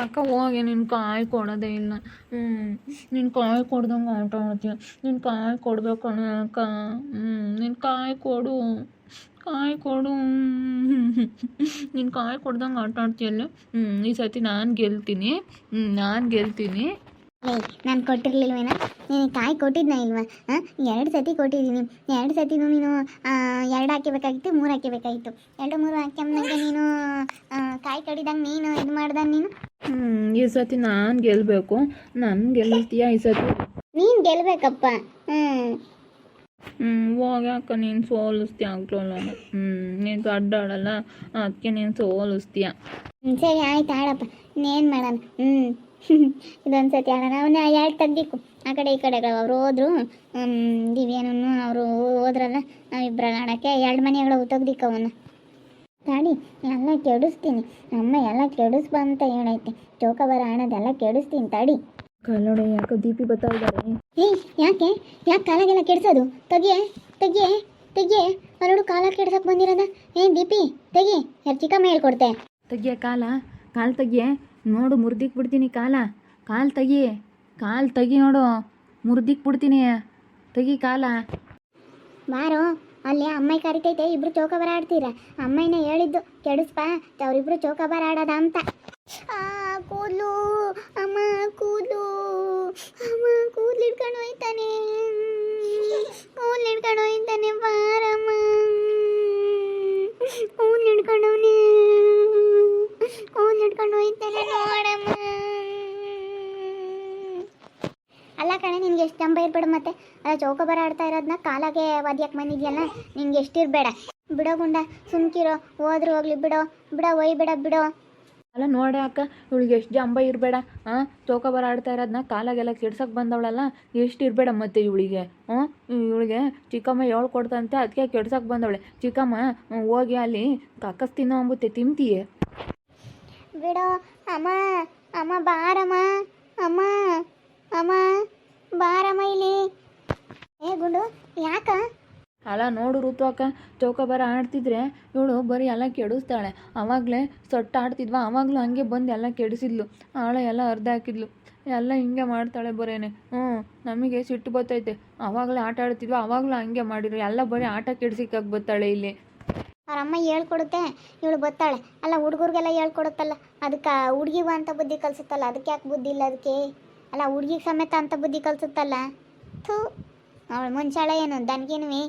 ಅಕ್ಕ ಹೋಗಿ ನಿನ್ನ ಕಾಯಿ ಕೊಡೋದೇ ಇಲ್ಲ ಹ್ಞೂ ನಿನ್ನ ಕಾಯಿ ಕೊಡ್ದಂಗೆ ಆಟ ಆಡ್ತೀಯ. ನಿನ್ನ ಕಾಯಿ ಕೊಡ್ಬೇಕು ಅಕ್ಕ. ಹ್ಞೂ ನಿನ್ನ ಕಾಯಿ ಕೊಡು. ಕಾಯಿ ಕೊಡು. ನಿನ್ನ ಕಾಯಿ ಕೊಡ್ದಂಗೆ ಆಟ ಆಡ್ತೀಯಲ್ಲ. ಹ್ಞೂ ಈ ಸತಿ ನಾನು ಗೆಲ್ತೀನಿ. ಹ್ಞೂ ನಾನು ಗೆಲ್ತೀನಿ. ಲೇ ನಾನು ಕೊಟ್ಟಿರ್ಲಿಲ್ವೇನ? ನೀನು ಕಾಯಿ ಕೊಟ್ಟಿದ್ನ ಇಲ್ವಾ? ಹಾಂ? ಎರಡು ಸತಿ ಕೊಟ್ಟಿದ್ದೀನಿ. ಎರಡು ಸತಿನೂ ನೀನು ಎರಡು ಹಾಕಿಬೇಕಾಗಿತ್ತು ಮೂರು ಹಾಕಿಬೇಕಾಗಿತ್ತು ಎರಡು ಮೂರು ಹಾಕ್ಯಂಬಂಗೆ ನೀನು ಕಾಯಿ ಕಡಿದಂಗೆ ನೀನು ಇದು ಮಾಡ್ದಂಗೆ ನೀನು? ಹ್ಞೂ ಈ ಸತಿ ನಾನು ಗೆಲ್ಲಬೇಕು ನಾನು ಗೆಲ್ತೀಯ ಈ ಸತಿ ನೀನು ಗೆಲ್ಬೇಕಪ್ಪ. ಹ್ಞೂ ಹ್ಞೂ ಹೋಗಿ ಅಕ್ಕ ನೀನು ಸೋಲಿಸ್ತೀಯ ಆಗ್ಲಲ್ಲ ಹ್ಞೂ ನೀನು ಅಡ್ಡಾಡಲ್ಲ ಅದಕ್ಕೆ ನೀನು ಸೋಲಿಸ್ತೀಯ. ಹ್ಮ್, ಸರಿ ಆಯ್ತು ಆಡಪ್ಪ. ಇನ್ನೇನು ಮಾಡೋಣ? ಹ್ಞೂ ಇದೊಂದು ಸತಿ ಆಡೋಣ. ಅವನ್ನ ಎರಡು ತೆಗ್ದಿಕ್ಕು? ಆ ಕಡೆ ಈ ಕಡೆ ಅವ್ರು ಹೋದ್ರು. ದಿವ್ಯಾನು ಅವರು ಹೋದ್ರಲ್ಲ ನಾವಿಬ್ಬರಾಗ ಆಡೋಕ್ಕೆ. ಎರಡು ಮನೆಗಳು ತೆಗ್ದಿಕ್ಕ ಅವನ್ನ. ಗಾಡಿ ಎಲ್ಲ ಕೆಡಿಸ್ತೀನಿ. ಅಮ್ಮ ಎಲ್ಲ ಕೆಡಿಸ್ಬಂತ ಅಂತ ಹೇಳೈತೆ ಚೌಕಬಾರ ಹಣದೆಲ್ಲ ಕೆಡಿಸ್ತೀನಿ ತಡಿ. ಕಲ್ಲೋಡೆ ಯಾಕೋ ದೀಪಿ ಬರ್ತಾ ಇದ್ದಾರೆ ಏಯ್ ಯಾಕೆ? ಯಾಕೆ ಕಾಲಾಗೆಲ್ಲ ಕೆಡ್ಸೋದು? ತಗೆ ತೆಗೆ ತೆಗೆ ಹೊರಡು ಕಾಲ ಕೆಡ್ಸಕ್ಕೆ ಬಂದಿರೋದ? ಏ ದೀಪಿ ತೆಗಿ. ಯಾರು ಚಿಕ್ಕಮ್ಮ ಹೇಳ್ಕೊಡ್ತೆ. ತೆಗಿಯ ಕಾಲ? ಕಾಲು ತಗೆ ನೋಡು ಮುರ್ದಿಕ್ ಬಿಡ್ತೀನಿ ಕಾಲ. ಕಾಲು ತೆಗಿ ಕಾಲು ತೆಗಿ ನೋಡು ಮುರ್ದಿಕ್ ಬಿಡ್ತೀನಿ. ತೆಗಿ ಕಾಲ. ಬಾರೋ ಅಲ್ಲಿ ಅಮ್ಮಾಯಿ ಕರಿತೈತೆ, ಇಬ್ರು ಚೌಕಬಾರ ಆಡ್ತೀರ? ಅಮ್ಮಯ್ಯನ ಹೇಳಿದ್ದು, ಕೆಡಿಸ್ಪ, ಅವರಿಬ್ರು ಬರ ಆಡದ ಅಂತ. ಕೂದ್ಲು, ಅಮ್ಮ ಕೂದಲು ಅಮ್ಮ ಕೂದಲು ಹಿಡ್ಕೊಂಡು ಹೋಯ್ತಾನೆ. ಕೂದ್ಲು ಹಿಡ್ಕೊಂಡು ಹೋಯ್ತಾನೆ ಬಾರಮ್ಮ ಕೂದ್ಲು ಹಿಡ್ಕೊಂಡವನೆ ಕೂದ್ಲು ಹಿಡ್ಕೊಂಡು ಹೋಯ್ತಾನೆ ನೋಡಮ್ಮ ಅಲ್ಲ ಕಣೆ ನಿನ್ಗೆ ಎಷ್ಟು ಜಂಬ ಇರ್ಬೇಡ ಮತ್ತೆ. ಅಲ್ಲ ಚೌಕಬಾರ ಆಡ್ತಾ ಇರೋದನ್ನ ಕಾಲಾಗೆ ವಾದ್ಯಕ್ಕೆ ಬಂದಿದ್ಯಲ್ಲ ನಿನ್ಗೆ ಎಷ್ಟಿರ್ಬೇಡ. ಬಿಡೋ ಗುಂಡ ಸುಮ್ಕಿರೋ ಹೋದ್ರು ಹೋಗ್ಲಿ ಬಿಡೋ ಬಿಡೋ ಒಯ್ ಬಿಡ ಬಿಡೋ. ಅಲ್ಲ ನೋಡಿ ಅಕ್ಕ ಇವಳಿಗೆ ಎಷ್ಟು ಜಂಬ ಇರಬೇಡ ಹಾಂ ಚೌಕಬಾರ ಆಡ್ತಾ ಇರೋದನ್ನ ಕಾಲಾಗೆಲ್ಲ ಕೆಡ್ಸಕ್ಕೆ ಬಂದವಳಲ್ಲ ಎಷ್ಟು ಇರಬೇಡ ಮತ್ತೆ ಇವಳಿಗೆ ಹ್ಞೂ ಇವಳಿಗೆ ಚಿಕ್ಕಮ್ಮ ಹೇಳ್ಕೊಡ್ತಂತೆ ಅದಕ್ಕೆ ಕೆಡ್ಸಕ್ಕೆ ಬಂದವಳೆ. ಚಿಕ್ಕಮ್ಮ ಹೋಗಿ ಅಲ್ಲಿ ಕಕ್ಕಸ್ ತಿನ್ನೋ ಅಂಬುತ್ತೆ ತಿಂತೀಯೇ? ಬಿಡೋ ಅಮ್ಮ ಅಮ್ಮ ಬಾರಮ್ಮ ಅಮ್ಮ ಅಮ್ಮ. ಬಾರಮ್ಮ ಇಲ್ಲಿ ಏ ಗುಂಡು ಯಾಕ? ಅಲ್ಲ ನೋಡು ಋತು ಅಕ್ಕ ಬರ ಆಡ್ತಿದ್ರೆ ಇವಳು ಬರೀ ಎಲ್ಲ ಕೆಡಿಸ್ತಾಳೆ. ಅವಾಗಲೇ ಸೊಟ್ಟ ಆಡ್ತಿದ್ವ ಅವಾಗಲೂ ಹಂಗೆ ಬಂದು ಎಲ್ಲ ಕೆಡಿಸಿದ್ಲು. ಆಳ ಎಲ್ಲ ಅರ್ಧ ಹಾಕಿದ್ಲು. ಎಲ್ಲ ಹಿಂಗೆ ಮಾಡ್ತಾಳೆ ಬರೇನೆ. ಹ್ಞೂ ನಮಗೆ ಸಿಟ್ಟು ಬರ್ತೈತೆ. ಅವಾಗಲೇ ಆಟ ಆಡ್ತಿದ್ವ ಅವಾಗಲೂ ಹಂಗೆ ಮಾಡಿದ್ರು ಎಲ್ಲ ಬರೀ ಆಟ ಕೆಡಿಸಿಕ್ಕಾಗಿ ಬತ್ತಾಳೆ ಇಲ್ಲಿ. ಅವ್ರ ಅಮ್ಮ ಹೇಳ್ಕೊಡುತ್ತೆ ಇವಳು ಬತ್ತಾಳೆ ಅಲ್ಲ ಹುಡುಗರಿಗೆಲ್ಲ ಹೇಳ್ಕೊಡುತ್ತಲ್ಲ ಅದಕ್ಕೆ ಹುಡುಗಿಗೂ ಅಂತ ಬುದ್ಧಿ ಕಲ್ಸುತ್ತಲ್ಲ ಅದಕ್ಕೆ ಯಾಕೆ ಬುದ್ಧಿ ಇಲ್ಲ ಅದಕ್ಕೆ? ಅಲ್ಲ ಹುಡುಗಿಗೆ ಸಮೇತ ಅಂತ ಬುದ್ಧಿ ಕಲ್ಸುತ್ತಲ್ಲ? ಥೂ ಅವಳು ಮುಂಚಾಳ ಏನು ದನ್ಗಿನ್ವಿ?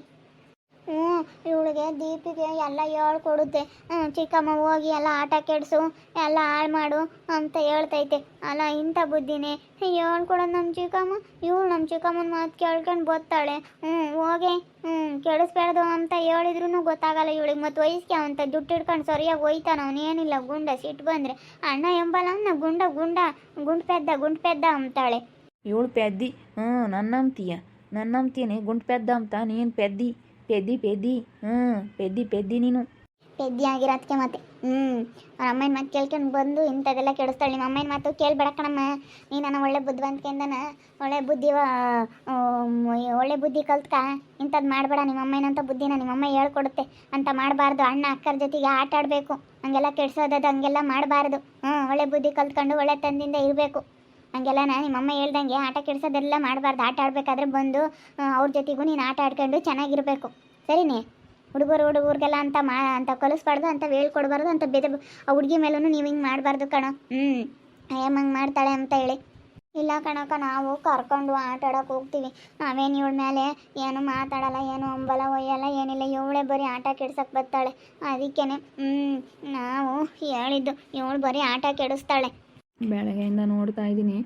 ಹ್ಞೂ, ಇವಳಿಗೆ ದೀಪಿಗೆ ಎಲ್ಲ ಹೇಳ್ಕೊಡುತ್ತೆ. ಚಿಕ್ಕಮ್ಮ ಹೋಗಿ ಎಲ್ಲ ಆಟ ಕೆಡಿಸು, ಎಲ್ಲ ಹಾಳು ಮಾಡು ಅಂತ ಹೇಳ್ತೈತೆ. ಅಲ್ಲ, ಇಂಥ ಬುದ್ಧಿನೇ? ಹೇಳ್ಕೊಡೋದು ನಮ್ಮ ಚಿಕ್ಕಮ್ಮ. ಇವಳು ನಮ್ಮ ಚಿಕ್ಕಮ್ಮನ ಮಾತು ಕೇಳ್ಕೊಂಡು ಬರ್ತಾಳೆ. ಹ್ಞೂ, ಹೋಗಿ. ಹ್ಞೂ ಕೆಡಿಸ್ಬಾರ್ದು ಅಂತ ಹೇಳಿದ್ರು ಗೊತ್ತಾಗಲ್ಲ ಇವಳಿಗೆ. ಮತ್ತು ವಯಸ್ಸಿಗೆ ಅಂತ ದುಡ್ಡು ಹಿಡ್ಕೊಂಡು ಸರಿಯಾಗಿ ಹೋಯ್ತಾನ. ಅವನೇನಿಲ್ಲ ಗುಂಡ ಸಿಟ್ಟು ಬಂದರೆ. ಅಣ್ಣ ಎಂಬಲ್ಲ ಅಣ್ಣ, ಗುಂಡ ಗುಂಡ, ಗುಂಡ್ ಪೆದ್ದ, ಗುಂಡು ಪೆದ್ದ ಅಂತಾಳೆ. ಇವಳು ಪೆದ್ದಿ. ಹ್ಞೂ, ನನ್ನಂತೀಯ. ನನ್ನಂತೀಯೇ ಗುಂಡ್ ಪೆದ್ದ ಅಂತ. ನೀನು ಪೆದ್ದಿ. ಪೆದ್ದಿ ಪೆದ್ದಿ. ಹ್ಞೂ ಪೆದ್ದಿ ಪೆದ್ದಿ ನೀನು. ಪೆದ್ದಿ ಆಗಿರೋದಕ್ಕೆ ಮತ್ತೆ. ಹ್ಞೂ ಅವ್ರ ಅಮ್ಮನ ಮಾತು ಕೇಳ್ಕೊಂಡು ಬಂದು ಇಂಥದೆಲ್ಲ ಕೆಡಿಸ್ತಾಳೆ. ನಿಮ್ಮ ಅಮ್ಮನ ಮಾತು ಕೇಳ್ಬೇಡ ಕಣಮ್ಮ. ನೀ ಒಳ್ಳೆ ಬುದ್ಧಿವಂತಿಕೆಯಿಂದನ ಒಳ್ಳೆ ಬುದ್ಧಿ ಒಳ್ಳೆ ಬುದ್ಧಿ ಕಲ್ತ್ಕ. ಇಂಥದ್ದು ಮಾಡಬೇಡ ನಿಮ್ಮ ಅಮ್ಮನಂತ ಬುದ್ಧಿನ ನಿಮ್ಮ ಅಮ್ಮ ಹೇಳ್ಕೊಡುತ್ತೆ. ಅಂತ ಮಾಡಬಾರ್ದು. ಅಣ್ಣ, ಅಕ್ಕರ ಜೊತೆಗೆ ಆಟ ಆಡಬೇಕು ಹಂಗೆಲ್ಲ ಕೆಡಿಸೋದದು, ಹಂಗೆಲ್ಲ ಮಾಡಬಾರ್ದು. ಹ್ಞೂ ಒಳ್ಳೆ ಬುದ್ಧಿ ಕಲ್ತ್ಕೊಂಡು ಒಳ್ಳೆ ತಂದಿಂದ ಇರಬೇಕು. ಹಂಗೆಲ್ಲ ನಿಮ್ಮ ಅಮ್ಮ ಹೇಳ್ದಂಗೆ ಆಟ ಕೆಡ್ಸೋದೆಲ್ಲ ಮಾಡಬಾರ್ದು. ಆಟ ಆಡಬೇಕಾದ್ರೆ ಬಂದು ಅವ್ರ ಜೊತೆಗೂ ನೀನು ಆಟ ಆಡ್ಕೊಂಡು ಚೆನ್ನಾಗಿರಬೇಕು. ಸರಿನೇ? ಹುಡುಗರು, ಹುಡುಗರಿಗೆಲ್ಲ ಅಂತ ಮಾ ಅಂತ ಕಲಿಸ್ಬಾರ್ದು, ಅಂತ ಹೇಳ್ಕೊಡ್ಬಾರ್ದು, ಅಂತ ಬೇರೆ ಆ ಹುಡುಗಿ ಮೇಲೂ ನೀವು ಹಿಂಗೆ ಮಾಡಬಾರ್ದು ಕಣ. ಹ್ಞೂ ಅಯ್ಯಮ್ಮ ಹಂಗೆ ಮಾಡ್ತಾಳೆ ಅಂತ ಹೇಳಿ. ಇಲ್ಲ ಕಣಕ್ಕ ನಾವು ಕರ್ಕೊಂಡು ಆಟ ಆಡೋಕೆ ಹೋಗ್ತೀವಿ. ನಾವೇನು ಇವಳ ಮೇಲೆ ಏನು ಮಾತಾಡಲ್ಲ, ಏನು ಅಂಬಲ ಒಯ್ಯಲ್ಲ, ಏನಿಲ್ಲ. ಇವಳೇ ಬರೀ ಆಟ ಕೆಡ್ಸಕ್ಕೆ ಬರ್ತಾಳೆ. ಅದಕ್ಕೇನೆ ಹ್ಞೂ ನಾವು ಹೇಳಿದ್ದು, ಇವಳು ಬರೀ ಆಟ ಕೆಡಿಸ್ತಾಳೆ. ಬೆಳಗ್ಗೆಯಿಂದ ನೋಡ್ತಾ ಇದ್ದೀನಿ.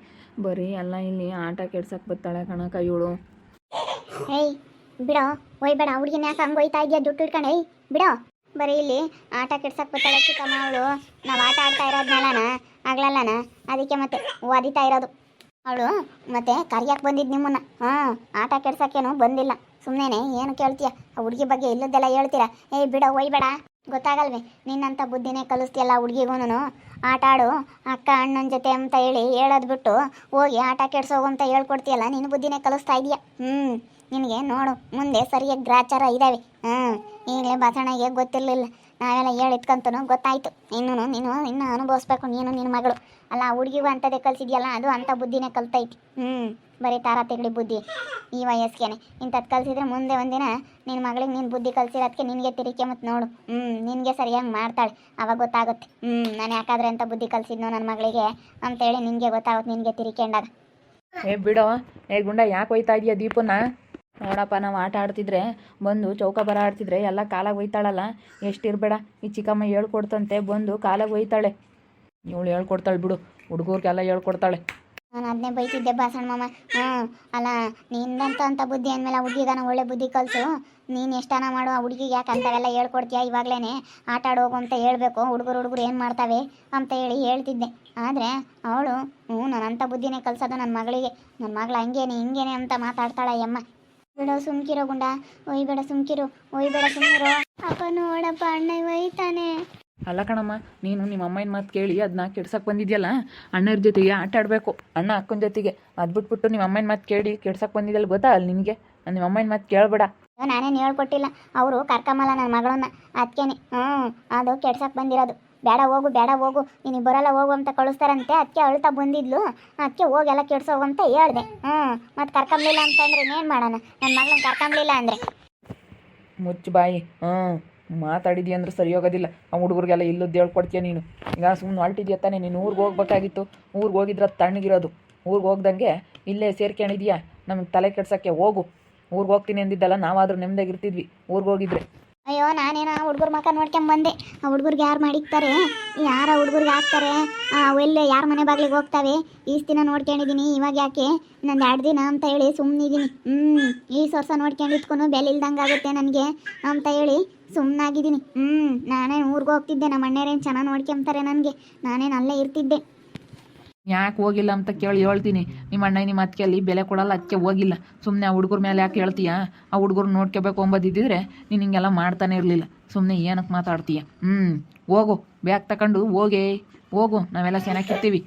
ಬರೀ ಎಲ್ಲ ಇಲ್ಲಿ ಆಟ ಕೆಡ್ಸಕ್ಕೆ ಬರ್ತಾಳೆ ಕಣ ಕೈಯೋಳು. ಏಯ್, ಬಿಡೋ. ಒಯ್ಬೇಡ ಹುಡುಗಿನ ಯಾಕೆ ಹಂಗೆ ಒಯ್ತಾ ಇದೆಯಾ? ದುಡ್ಡು ಇಟ್ಕೊಂಡು ಏಯ್, ಬಿಡೋ. ಬರೀ ಇಲ್ಲಿ ಆಟ ಕೆಡ್ಸಕ್ಕೆ ಬರ್ತಾಳೆ ಚಿಕ್ಕಮ್ಮ ಅವಳು. ನಾವು ಆಟ ಆಡ್ತಾ ಇರೋದ್ನಲ್ಲನ ಆಗ್ಲಲ್ಲನ ಅದಕ್ಕೆ ಮತ್ತೆ ಒದಿತಾ ಇರೋದು. ಅವಳು ಮತ್ತೆ ಕರಿಯಕ್ಕೆ ಬಂದಿದ್ ನಿಮ್ಮನ್ನ. ಹಾಂ, ಆಟ ಕೆಡ್ಸಕ್ಕೇನು ಬಂದಿಲ್ಲ. ಸುಮ್ಮನೆ ಏನು ಕೇಳ್ತೀಯ? ಆ ಹುಡುಗಿ ಬಗ್ಗೆ ಇಲ್ಲದ್ದೆಲ್ಲ ಹೇಳ್ತೀರಾ? ಏಯ್, ಬಿಡೋ. ಒಯ್ಬೇಡ ಗೊತ್ತಾಗಲ್ವೇ? ನಿನ್ನಂಥ ಬುದ್ಧಿನೇ ಕಲಿಸ್ತೀಯಲ್ಲ ಹುಡುಗಿಗೂನು ಆಟ ಆಡು. ಅಕ್ಕ, ಅಣ್ಣನ ಜೊತೆ ಅಂತ ಹೇಳಿ ಹೇಳೋದು ಬಿಟ್ಟು ಹೋಗಿ ಆಟ ಕೆಡ್ಸೋಗು ಅಂತ ಹೇಳ್ಕೊಡ್ತೀಯಲ್ಲ? ನಿನ್ನ ಬುದ್ಧಿನೇ ಕಲಿಸ್ತಾ ಇದೀಯ? ಹ್ಞೂ ನಿನಗೆ ನೋಡು, ಮುಂದೆ ಸರಿಯಾಗಿ ಗ್ರಾಚಾರ ಇದ್ದಾವೆ ಹಾಂ, ಈಗಲೇ ಬಸವಣ್ಣಗೆ ಗೊತ್ತಿರಲಿಲ್ಲ. ನಾವೆಲ್ಲ ಹೇಳಿ ಗೊತ್ತಾಯಿತು. ಇನ್ನು ನೀನು ಇನ್ನೂ ಅನುಭವಿಸ್ಬೇಕು, ನೀನು ನಿನ್ನ ಮಗಳು. ಅಲ್ಲ ಹುಡುಗಿಗೂ ಅಂಥದ್ದೇ ಕಲಿಸಿದ್ಯಲ್ಲ, ಅದು ಅಂಥ ಬುದ್ಧಿನೇ ಕಲ್ತೈತಿ. ಹ್ಞೂ ಬರೀ ತಾರ ತಿಗಡಿ ಬುದ್ಧಿ ಈ ವಯಸ್ಸಿಗೆ ಇಂಥದ್ದು ಕಲಿಸಿದ್ರೆ ಮುಂದೆ ಒಂದಿನ ನಿನ್ನ ಮಗಳಿಗೆ ನೀನು ಬುದ್ಧಿ ಕಲಿಸಿರೋದಕ್ಕೆ ನಿನಗೆ ತಿರಿಕೆ ಮತ್ತು ನೋಡು. ಹ್ಞೂ ನಿನಗೆ ಸರಿಯಾಗಿ ಮಾಡ್ತಾಳೆ, ಅವಾಗ ಗೊತ್ತಾಗುತ್ತೆ. ಹ್ಞೂ ನಾನು ಯಾಕಾದ್ರೆ ಅಂತ ಬುದ್ಧಿ ಕಲಿಸಿದ್ನೋ ನನ್ನ ಮಗಳಿಗೆ ಅಂತೇಳಿ ನಿನಗೆ ಗೊತ್ತಾಗುತ್ತೆ, ನಿನಗೆ ತಿರಿಕೆಂಡಾಗ. ಏ, ಬಿಡೋ. ಏ, ಗುಂಡ, ಯಾಕೆ ಹೋಯ್ತಾ ಇದೆಯಾ ದೀಪನ್ನ ನೋಡಪ್ಪ, ನಾವು ಆಟ ಆಡ್ತಿದ್ರೆ ಬಂದು ಚೌಕ ಬರ ಆಡ್ತಿದ್ರೆ ಎಲ್ಲ ಕಾಲಾಗ ಒಯ್ತಾಳಲ್ಲ? ಎಷ್ಟಿರಬೇಡ, ಈ ಚಿಕ್ಕಮ್ಮ ಹೇಳ್ಕೊಡ್ತಂತೆ, ಬಂದು ಕಾಲಾಗ ಒಯ್ತಾಳೆ. ಇವಳು ಹೇಳ್ಕೊಡ್ತಾಳೆ ಬಿಡು, ಹುಡುಗರಿಗೆಲ್ಲ ಹೇಳ್ಕೊಡ್ತಾಳೆ. ನಾನು ಅದನ್ನೇ ಬೈತಿದ್ದೆ ಬಾಸಣ್ಣ ಮಾಮ. ಹ್ಞೂ, ಅಲ್ಲ, ನಿಂದಂತ ಅಂತ ಬುದ್ಧಿ ಅಂದಮೇಲೆ ಆ ಹುಡುಗಿಗಾನ ಒಳ್ಳೆ ಬುದ್ಧಿ ಕಲಿಸು. ನೀನು ಎಷ್ಟಾನ ಮಾಡು ಹುಡುಗಿಗೆ ಯಾಕೆ ಅಂಥವೆಲ್ಲ ಹೇಳ್ಕೊಡ್ತೀಯ ಇವಾಗ್ಲೇನೆ? ಆಟ ಆಡೋಗು ಅಂತ ಹೇಳ್ಬೇಕು, ಹುಡುಗರು ಹುಡುಗರು ಏನು ಮಾಡ್ತಾವೆ ಅಂತ ಹೇಳಿ ಹೇಳ್ತಿದ್ದೆ. ಆದರೆ ಅವಳು, ಹ್ಞೂ ನಾನು ಅಂಥ ಬುದ್ಧಿನೇ ಕಲ್ಸೋದು ನನ್ನ ಮಗಳಿಗೆ. ನನ್ನ ಮಗಳು ಹಂಗೇನೆ, ಹಿಂಗೇನೆ ಅಂತ ಮಾತಾಡ್ತಾಳೆ ಅಮ್ಮ ಬಿಡೋ ಸುಮ್ಕಿರೋ ಗುಂಡ ಒಯ್ಬೇಡ ಸುಮ್ಕಿರು ಒಯ್ಬೇಡ ಸುಮ್ಕಿರೋ. ಅಪ್ಪ ನೋಡಪ್ಪ ಅಣ್ಣ ಒಯ್ತಾನೆ. ಅಲ್ಲ ಕಣಮ್ಮ ನೀನು ನಿಮ್ಮ ಅಮ್ಮನ ಮಾತು ಕೇಳಿ ಅದನ್ನ ಕೆಡ್ಸಕ್ಕೆ ಬಂದಿದ್ಯಲ್ಲ? ಅಣ್ಣರ ಜೊತೆಗೆ ಆಟ ಆಡಬೇಕು ಅಣ್ಣ ಅಕ್ಕನ ಜೊತೆಗೆ. ಅದು ಬಿಟ್ಬಿಟ್ಟು ನಿಮ್ಮ ಅಮ್ಮನ ಮಾತು ಕೇಳಿ ಕೆಡ್ಸಕ್ಕೆ ಬಂದಿದ್ಯಲ್ಲ ಗೊತ್ತಾ ಅಲ್ಲಿ ನಿನಗೆ ನಿಮ್ಮ ಅಮ್ಮನ ಮಾತು ಕೇಳಬೇಡ. ನಾನೇನು ಹೇಳ್ಕೊಟ್ಟಿಲ್ಲ. ಅವರು ಕರ್ಕಮಲ್ಲ ನನ್ನ ಮಗಳನ್ನ. ಅದಕ್ಕೇನೆ ಹ್ಞೂ ಅದು ಕೆಡ್ಸಕ್ಕೆ ಬಂದಿರೋದು. ಬೇಡ ಹೋಗು ಬೇಡ ಹೋಗು. ನೀನು ಬರಲ್ಲ ಹೋಗು ಅಂತ ಕಳಿಸ್ತಾರಂತೆ. ಅದಕ್ಕೆ ಅಳ್ತಾ ಬಂದಿದ್ಲು. ಅದಕ್ಕೆ ಹೋಗಿ ಎಲ್ಲ ಕೆಡ್ಸೋಗು ಅಂತ ಹೇಳ್ದೆ. ಹ್ಞೂ ಮತ್ತು ಕರ್ಕೊಂಬಲಿಲ್ಲ ಅಂತಂದ್ರೆ ಇನ್ನೇನು ಮಾಡೋಣ? ನನ್ನ ಮಗಳನ್ನ ಕರ್ಕೊಂಬಲಿಲ್ಲ ಅಂದರೆ. ಮುಚ್ಚು ಬಾಯಿ. ಹ್ಞೂ ಮಾತಾಡಿದ್ಯ ಅಂದ್ರೆ ಸರಿ ಹೋಗೋದಿಲ್ಲ. ಆ ಹುಡುಗರಿಗೆಲ್ಲ ಇಲ್ಲದ್ದು ಹೇಳ್ಕೊಡ್ತೀಯ ನೀನು? ಈಗ ಸುಮ್ಮನೆ ಅಳ್ತಿದ್ಯಾ ತಾನೇ? ನೀನು ಊರಿಗೆ ಹೋಗ್ಬೇಕಾಗಿತ್ತು. ಊರಿಗೆ ಹೋಗಿದ್ರೆ ತಣ್ಣಗಿರೋದು. ಊರಿಗೆ ಹೋಗ್ದಂಗೆ ಇಲ್ಲೇ ಸೇರ್ಕೊಂಡಿದ್ಯಾ? ನಮಗೆ ತಲೆ ಕೆಡ್ಸೋಕ್ಕೆ ಹೋಗು. ಊರಿಗೆ ಹೋಗ್ತೀನಿ ಅಂದಿದ್ದಲ್ಲ, ನಾವಾದರೂ ನೆಮ್ಮದಿಯಾಗಿರ್ತಿದ್ವಿ ಊರಿಗೆ ಹೋಗಿದ್ರೆ. ಅಯ್ಯೋ, ನಾನೇನೋ ಆ ಹುಡುಗರ ಮಕ್ಕ ನೋಡ್ಕೊಂಬಂದೆ ಆ ಹುಡುಗರಿಗೆ ಯಾರು ಮಾಡಿಕ್ತಾರೆ? ಯಾರ ಹುಡುಗರಿಗೆ ಹಾಕ್ತಾರೆ? ಅವೆಲ್ಲ ಯಾರ ಮನೆ ಬಾಗಿಲಿಗೆ ಹೋಗ್ತಾವೆ? ಈಸ್ ದಿನ ನೋಡ್ಕೊಂಡಿದ್ದೀನಿ ಇವಾಗ ಯಾಕೆ? ನಂದು ಎರಡು ದಿನ ಅಂತ ಹೇಳಿ ಸುಮ್ಮನಿದ್ದೀನಿ ಹ್ಞೂ ಈ ವರ್ಷ ನೋಡ್ಕೊಂಡಿದ್ಕೊಂಡು ಬೆಲೆ ಇಲ್ದಂಗೆ ಆಗುತ್ತೆ ನನಗೆ ಅಂತ ಹೇಳಿ ಸುಮ್ಮನಾಗಿದ್ದೀನಿ ಹ್ಞೂ ನಾನೇನು ಊರಿಗೆ ಹೋಗ್ತಿದ್ದೆ ನಮ್ಮ ಅಣ್ಣೇರೇನು ಚೆನ್ನಾಗಿ ನೋಡ್ಕೊಂತಾರೆ ನನಗೆ. ನಾನೇನು ಅಲ್ಲೇ ಇರ್ತಿದ್ದೆ. ಯಾಕೆ ಹೋಗಿಲ್ಲ ಅಂತ ಕೇಳಿ ಹೇಳ್ತೀನಿ. ನಿಮ್ಮ ಅಣ್ಣ ನಿಮ್ಮ ಅತ್ತಿಗೆ ಅಲ್ಲಿ ಬೆಲೆ ಕೊಡಲ್ಲ ಅದಕ್ಕೆ ಹೋಗಿಲ್ಲ. ಸುಮ್ಮನೆ ಆ ಹುಡುಗರ ಮೇಲೆ ಯಾಕೆ ಹೇಳ್ತೀಯಾ? ಆ ಹುಡುಗರು ನೋಡ್ಕೋಬೇಕು ಅಂಬೋದಿದ್ದಿದ್ರೆ ನೀನು ಹಿಂಗೆಲ್ಲ ಮಾಡ್ತಾನೆ ಇರಲಿಲ್ಲ. ಸುಮ್ಮನೆ ಏನಕ್ಕೆ ಮಾತಾಡ್ತೀಯ? ಹ್ಞೂ ಹೋಗು. ಬ್ಯಾಗ್ ತಗೊಂಡು ಹೋಗೇ. ಹೋಗು, ನಾವೆಲ್ಲ ಚೆನ್ನಾಗಿರ್ತೀವಿ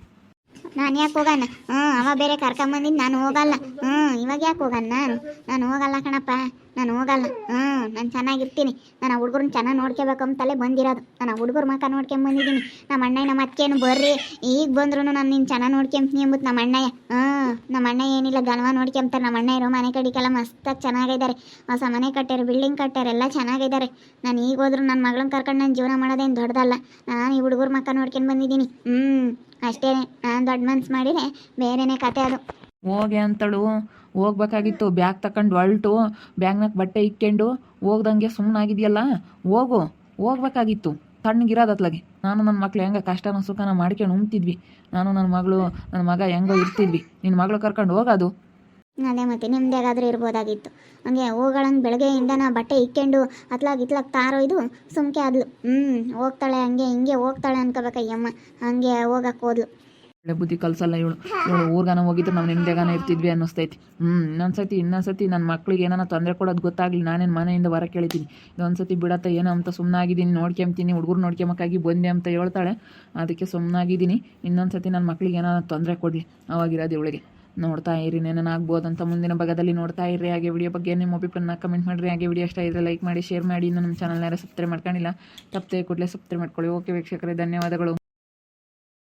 ನಾನು ಯಾಕೆ ಹೋಗಣ ಹ್ಞೂ ಅವ ಬೇರೆ ಕರ್ಕೊಂಬಂದಿದ್ದು ನಾನು ಹೋಗಲ್ಲ. ಹ್ಞೂ ಇವಾಗ ಯಾಕೆ ಹೋಗಣ ನಾನು? ನಾನು ಹೋಗಲ್ಲ ಕಣಪ್ಪ. ನಾನು ಹೋಗಲ್ಲ. ಹ್ಞೂ ನಾನು ಚೆನ್ನಾಗಿರ್ತೀನಿ. ನಾನು ಹುಡುಗರನ್ನ ಚೆನ್ನಾಗಿ ನೋಡ್ಕೋಬೇಕು ಅಂತಲೇ ಬಂದಿರೋದು. ನಾನು ಹುಡುಗರ ಮಕ್ಕ ನೋಡ್ಕೊಂಬಂದಿದ್ದೀನಿ ನಮ್ಮ ಅಣ್ಣ ನಮ್ಮ ಅಕ್ಕೇನು ಬರ್ರಿ. ಈಗ ಬಂದ್ರು ನಾನು ನಿನ್ನ ಚೆನ್ನಾಗಿ ನೋಡ್ಕೊಂತೀನಿ ಎಂಬುದು ನಮ್ಮ ಅಣ್ಣಯ್ಯ. ಹ್ಞೂ ನಮ್ಮ ಅಣ್ಣ ಏನಿಲ್ಲ ಗನವ ನೋಡ್ಕೊಂತಾರೆ. ನಮ್ಮ ಅಣ್ಣ ಇರೋ ಮನೆ ಕಡಿಕೆಲ್ಲ ಮಸ್ತಾಗಿ ಚೆನ್ನಾಗಿದ್ದಾರೆ. ಹೊಸ ಮನೆ ಕಟ್ಟಾರೆ ಬಿಲ್ಡಿಂಗ್ ಕಟ್ಟಾರೆ ಎಲ್ಲ ಚೆನ್ನಾಗಿದ್ದಾರೆ. ನಾನು ಈಗ ಹೋದ್ರು ನನ್ನ ಮಗಳನ್ನ ಕರ್ಕೊಂಡು ನಾನು ಜೀವನ ಮಾಡೋದೇನು ದೊಡ್ಡದಲ್ಲ. ನಾನು ಈ ಹುಡುಗರ ಮಕ್ಕ ನೋಡ್ಕೊಂಡು ಬಂದಿದ್ದೀನಿ. ಹ್ಞೂ ಅಷ್ಟೇ, ನಾನು ದೊಡ್ಡ ಮನ್ಸು ಮಾಡಿದ್ರೆ ಬೇರೆನೇ ಕತೆ ಅದು. ಹೋಗಿ ಅಂತಳು. ಹೋಗ್ಬೇಕಾಗಿತ್ತು. ಬ್ಯಾಗ್ ತಕೊಂಡು ಹೊಲ್ಟು. ಬ್ಯಾಗ್ನಾಗ ಬಟ್ಟೆ ಇಕ್ಕೊಂಡು. ಹೋಗ್ದಂಗೆ ಸುಮ್ಮನಾಗಿದೆಯಲ್ಲ ಹೋಗು. ಹೋಗ್ಬೇಕಾಗಿತ್ತು. ತಣ್ಣಗಿರೋದತ್ಲಾಗೆ ನಾನು ನನ್ನ ಮಕ್ಳು ಹೆಂಗ ಕಷ್ಟನ ಸುಖನ ಮಾಡ್ಕೊಂಡು ಉಣ್ತಿದ್ವಿ. ನಾನು ನನ್ನ ಮಗಳು ನನ್ನ ಮಗ ಹೆಂಗೋ ಇರ್ತಿದ್ವಿ. ನಿನ್ನ ಮಗಳು ಕರ್ಕೊಂಡು ಹೋಗೋದು. ಅದೇ ಮತ್ತೆ ನಿಮ್ದಾಗಾದ್ರೂ ಇರ್ಬೋದಾಗಿತ್ತು. ಹಂಗೆ ಹೂಗಳನ್ನು ಬೆಳಗ್ಗೆಯಿಂದ ನಾ ಬಟ್ಟೆ ಇಕ್ಕೊಂಡು ಅತ್ಲಾಗ ಇತ್ಲಾಗ ತಾರೊಯ್ದು ಸುಮ್ಕೆ ಆದ್ಲು ಹ್ಞೂ ಹೋಗ್ತಾಳೆ, ಹಂಗೆ ಹಿಂಗೆ ಹೋಗ್ತಾಳೆ ಅನ್ಕೋಬೇಕಯ್ಯಮ್ಮ ಹಂಗೆ ಹೋಗಕ್ಕೆ ಹೋದ್ಲು. ಬುದ್ಧಿ ಕಲ್ಸಲ್ಲ ಇವಳು. ಇವಳು ಊರ್ಗಾನ ಹೋಗಿದ್ರು ನಾವು ನಿಮ್ದೇಗಾನ ಇರ್ತಿದ್ವಿ ಅನ್ನಿಸ್ತೈತಿ. ಹ್ಞೂ ಇನ್ನೊಂದ್ಸತಿ ಇನ್ನೊಂದ್ಸತಿ ನನ್ನ ಮಕ್ಳಿಗೆ ಏನಾನ ತೊಂದರೆ ಕೊಡೋದು ಗೊತ್ತಾಗ್ಲಿ. ನಾನೇನು ಮನೆಯಿಂದ ಹೊರ ಕೇಳಿದ್ದೀನಿ. ಇದೊಂದ್ಸತಿ ಬಿಡತ್ತ, ಏನೋ ಅಂತ ಸುಮ್ಮನಾಗಿದ್ದೀನಿ ನೋಡ್ಕೊಂತೀನಿ ಹುಡುಗರು ನೋಡ್ಕೊಂಬಕ್ಕಾಗಿ ಬಂದೆ ಅಂತ ಹೇಳ್ತಾಳೆ. ಅದಕ್ಕೆ ಸುಮ್ಮನಾಗಿದ್ದೀನಿ ಇನ್ನೊಂದ್ಸತಿ ನನ್ನ ಮಕ್ಳಿಗೆ ಏನಾನ ತೊಂದರೆ ಕೊಡಲಿ. ಅವಾಗಿರೋದು ಇವಳಿಗೆ. ನೋಡ್ತಾ ಇರಿ ಏನೇನಾಗ್ಬೋದು ಅಂತ ಮುಂದಿನ ಭಾಗದಲ್ಲಿ ನೋಡ್ತಾ ಇರಿ. ಹಾಗೆ ವಿಡಿಯೋ ಬಗ್ಗೆ ನಿಮ್ಮ ಅಭಿಪ್ರಾಯನ ಕಮೆಂಟ್ ಮಾಡಿರಿ. ಹಾಗೆ ವಿಡಿಯೋ ಇಷ್ಟ ಇದ್ರೆ ಲೈಕ್ ಮಾಡಿ ಶೇರ್ ಮಾಡಿ. ಇನ್ನು ನಮ್ಮ ಚಾನಲ್ನ ಯಾರು ಸಬ್ಸ್ಕ್ರೈಬ್ ಮಾಡ್ಕೊಂಡಿಲ್ಲ, ತಪ್ಪದೆ ಕೂಡಲೇ ಸಬ್ಸ್ಕ್ರೈಬ್ ಮಾಡ್ಕೊಳ್ಳಿ. ಓಕೆ ವೀಕ್ಷಕರೇ, ಧನ್ಯವಾದಗಳು.